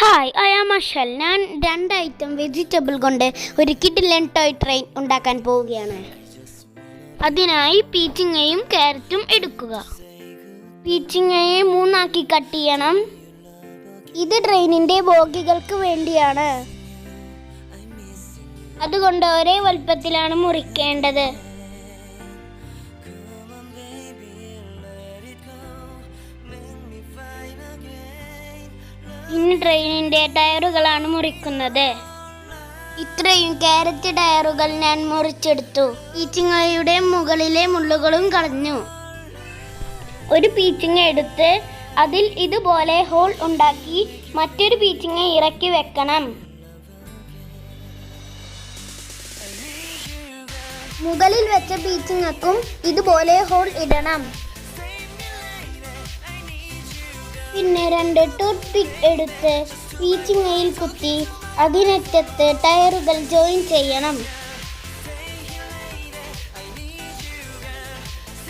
Hi I am Ashal ഞാൻ രണ്ട് item vegetable കൊണ്ട് ഒരു കിഡിലൻ ടോയ് ട്രെയിൻ ഉണ്ടാക്കാൻ പോവുകയാണ്. അതിനായി പീച്ചിങ്ങയും ക്യാരറ്റും എടുക്കുക. പീച്ചിങ്ങയെ മൂന്നാക്കി കട്ട് ചെയ്യണം. ഇത് ട്രെയിനിന്റെ ബോഗികൾക്ക് വേണ്ടിയാണ്. അതുകൊണ്ട് ഒരേ വലുപ്പത്തിലാണ് മുറിക്കേണ്ടത്. ഇന്ന് ട്രെയിനിന്റെ ടയറുകളാണ് മുറിക്കുന്നത്. ഇത്രയും കാരറ്റ് ടയറുകൾ ഞാൻ മുറിച്ചെടുത്തു. പീച്ചിങ്ങയുടെ മുകളിലെ മുള്ളുകളും കളഞ്ഞു. ഒരു പീച്ചിങ്ങ എടുത്ത് അതിൽ ഇതുപോലെ ഹോൾ ഉണ്ടാക്കി മറ്റൊരു പീച്ചിങ്ങ ഇറക്കി വെക്കണം. മുകളിൽ വെച്ച പീച്ചിങ്ങക്കും ഇതുപോലെ ഹോൾ ഇടണം. പിന്നെ രണ്ട് ടൂത്ത് പിക്ക് എടുത്ത് വീച്ചിങ്ങയിൽ കുത്തി അതിനറ്റത്ത് ടയറുകൾ ജോയിൻ ചെയ്യണം.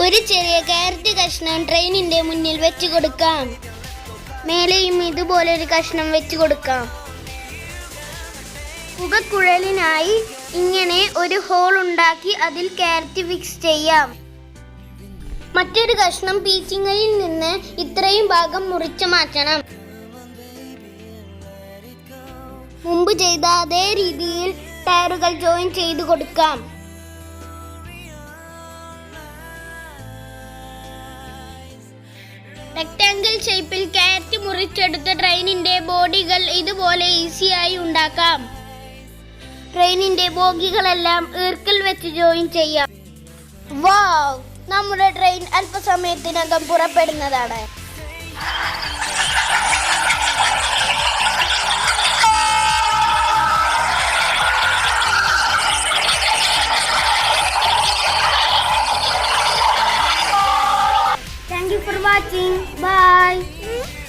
ഒരു ചെറിയ ക്യാരറ്റ് കഷ്ണം ട്രെയിനിന്റെ മുന്നിൽ വെച്ച് കൊടുക്കാം. മേലെയും ഇതുപോലെ ഒരു കഷ്ണം വെച്ച് കൊടുക്കാം. പുകക്കുഴലിനായി ഇങ്ങനെ ഒരു ഹോൾ ഉണ്ടാക്കി അതിൽ ക്യാരറ്റ് ഫിക്സ് ചെയ്യാം. മറ്റൊരു കഷ്ണം പീച്ചിങ്ങയിൽ നിന്ന് ഇത്രയും ഭാഗം മുറിച്ചു മാറ്റണം. മുമ്പ് ചെയ്ത അതേ രീതിയിൽ ടയറുകൾ ജോയിൻ ചെയ്തു കൊടുക്കാം. റെക്ടാങ്കിൾ ഷേപ്പിൽ കയറ്റി മുറിച്ചെടുത്ത ട്രെയിനിന്റെ ബോഡികൾ ഇതുപോലെ ഈസിയായി ഉണ്ടാക്കാം. ട്രെയിനിന്റെ ബോഗികളെല്ലാം ഈർക്കിൽ വെച്ച് ജോയിൻ ചെയ്യാം. വാവ് നമ്മുടെ ട്രെയിൻ അല്പസമയത്തിനകം പുറപ്പെടുന്നതാണ്. Thank you for watching bye